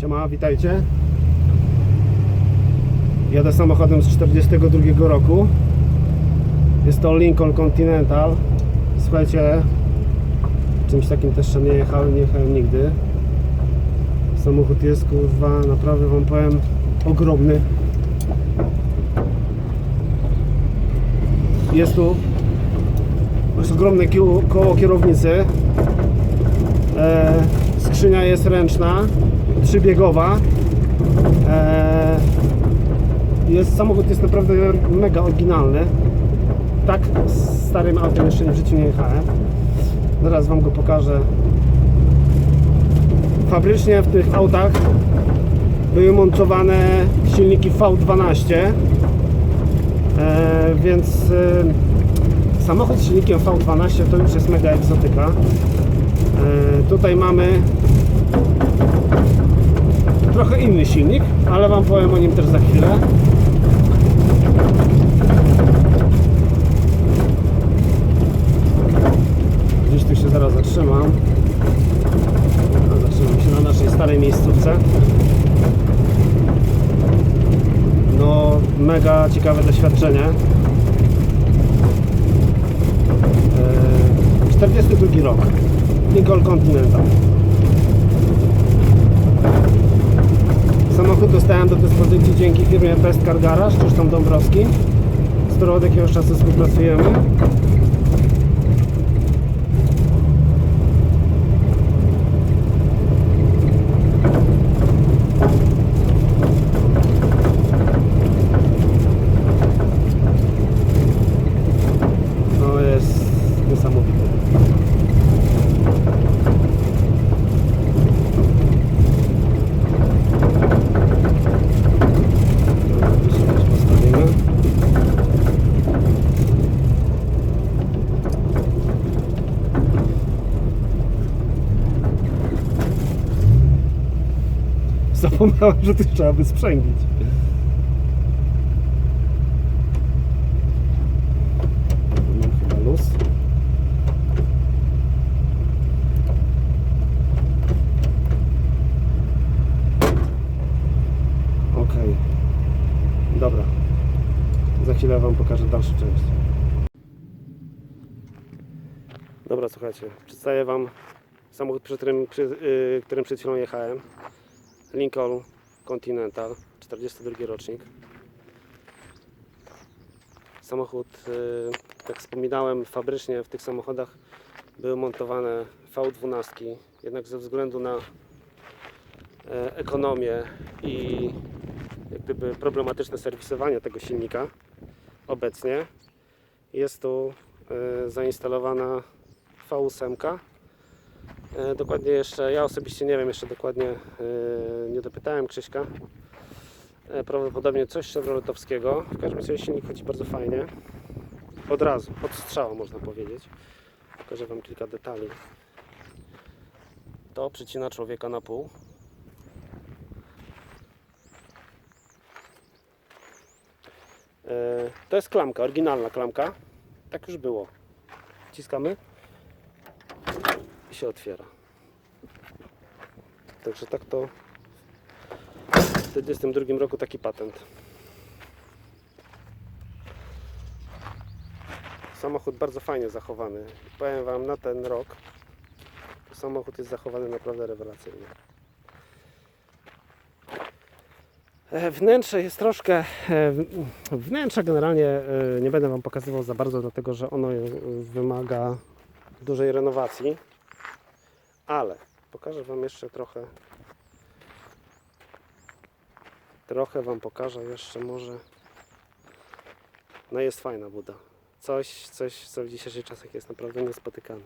Siema, witajcie. Jadę samochodem z 42 roku. Jest to Lincoln Continental. Słuchajcie, czymś takim też jeszcze nie jechałem, nie jechałem nigdy. Samochód jest kurwa, naprawdę wam powiem, ogromny. Jest tu jest ogromne koło, kierownicy. E, skrzynia jest ręczna, trzybiegowa. E, jest, samochód jest naprawdę mega oryginalny. Tak z starym autem jeszcze w życiu nie jechałem. Zaraz Wam go pokażę. Fabrycznie w tych autach były montowane silniki V12. E, więc e, samochód z silnikiem V12 to już jest mega egzotyka. Tutaj mamy trochę inny silnik, ale Wam powiem o nim też za chwilę. Gdzieś tu się zaraz zatrzymam. Zatrzymam się na naszej starej miejscówce. No, mega ciekawe doświadczenie. Eee, 42 rok. Lincoln Continental. Samochód dostałem do dyspozycji dzięki firmie Best Car Garage, Krzysztof Dąbrowski, z którą od jakiegoś czasu współpracujemy. To jest niesamowite. Dobra, tu sobie też postawimy. Zapomniałem, że tu trzeba by sprzęglić. Mam chyba luz. Okej. Dobra. Za chwilę Wam pokażę dalszą część. Dobra, słuchajcie. Przedstawię Wam samochód, przy którym, przy, yy, którym przed chwilą jechałem. Lincoln Continental, 42 rocznik. Samochód, y, jak wspominałem, fabrycznie w tych samochodach były montowane V12, jednak ze względu na e, ekonomię i jak gdyby problematyczne serwisowanie tego silnika obecnie jest tu e, zainstalowana V8. E, Dokładnie jeszcze, ja osobiście nie wiem jeszcze dokładnie, e, nie dopytałem Krzyśka. E, Prawdopodobnie coś chevroletowskiego. W każdym razie silnik chodzi bardzo fajnie. Od razu, od strzału można powiedzieć. Pokażę Wam kilka detali. To przycina człowieka na pół. To jest klamka, oryginalna klamka. Tak już było. Wciskamy i się otwiera. Także tak to w 1942 roku taki patent. Samochód bardzo fajnie zachowany. Powiem Wam, na ten rok samochód jest zachowany naprawdę rewelacyjnie. E, Wnętrze jest troszkę. e, w- Wnętrza generalnie e, nie będę Wam pokazywał za bardzo, dlatego że ono wymaga dużej renowacji. Ale pokażę Wam jeszcze trochę. Trochę Wam pokażę jeszcze może. No jest fajna buda. Coś, coś, co w dzisiejszych czasach jest naprawdę niespotykane.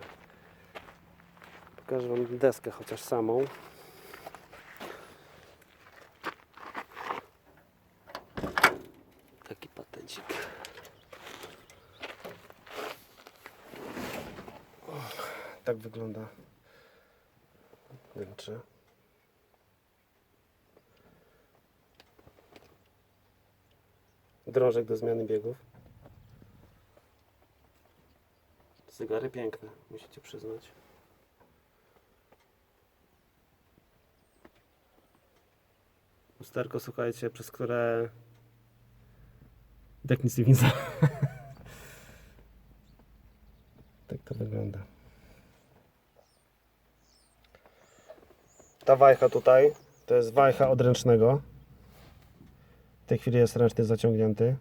Pokażę Wam deskę chociaż samą. Taki patencik. Tak wygląda wnętrze. Drążek do zmiany biegów. Zegary piękne, musicie przyznać. Lusterko, słuchajcie, przez które tak nic nie widzę. tak to wygląda. Ta wajcha tutaj to jest wajcha od ręcznego. W tej chwili jest ręczny zaciągnięty.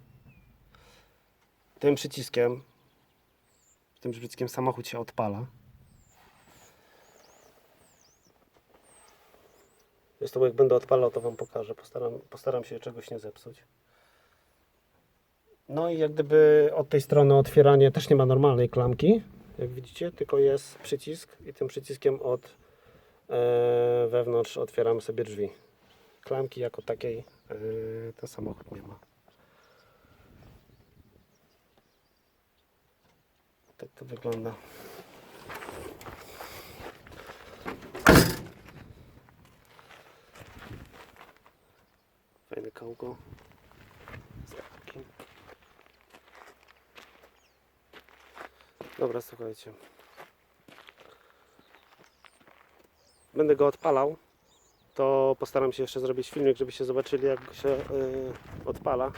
Tym przyciskiem, tym przyciskiem samochód się odpala. Bo jak będę odpalał, to Wam pokażę. Postaram, postaram się czegoś nie zepsuć. No i jak gdyby od tej strony otwieranie też nie ma normalnej klamki, jak widzicie, tylko jest przycisk i tym przyciskiem od wewnątrz otwieramy sobie drzwi. Klamki jako takiej e, ten samochód nie ma. Tak to wygląda. Fajny kołko. Dobra, słuchajcie. Będę go odpalał. To postaram się jeszcze zrobić filmik, żebyście zobaczyli jak się yy, odpala.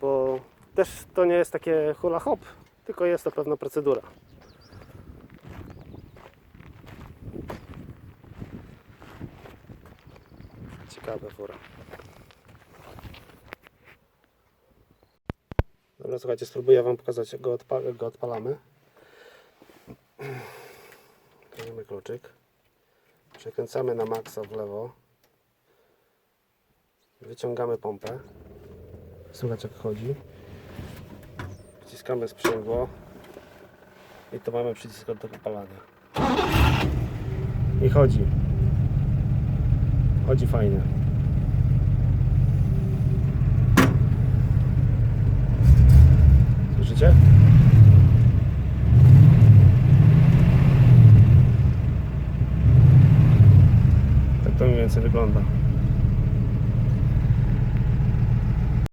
Bo też to nie jest takie hula hop, tylko jest to pewna procedura. Ciekawa fura. Dobra, słuchajcie, spróbuję Wam pokazać, go, odpa go odpalamy. Bierzemy kluczyk. Przekręcamy na maksa w lewo. Wyciągamy pompę. Słychać jak chodzi. Wciskamy sprzęgło. I to mamy przycisk od odpalania. I chodzi. Chodzi fajnie. Słyszycie? Tak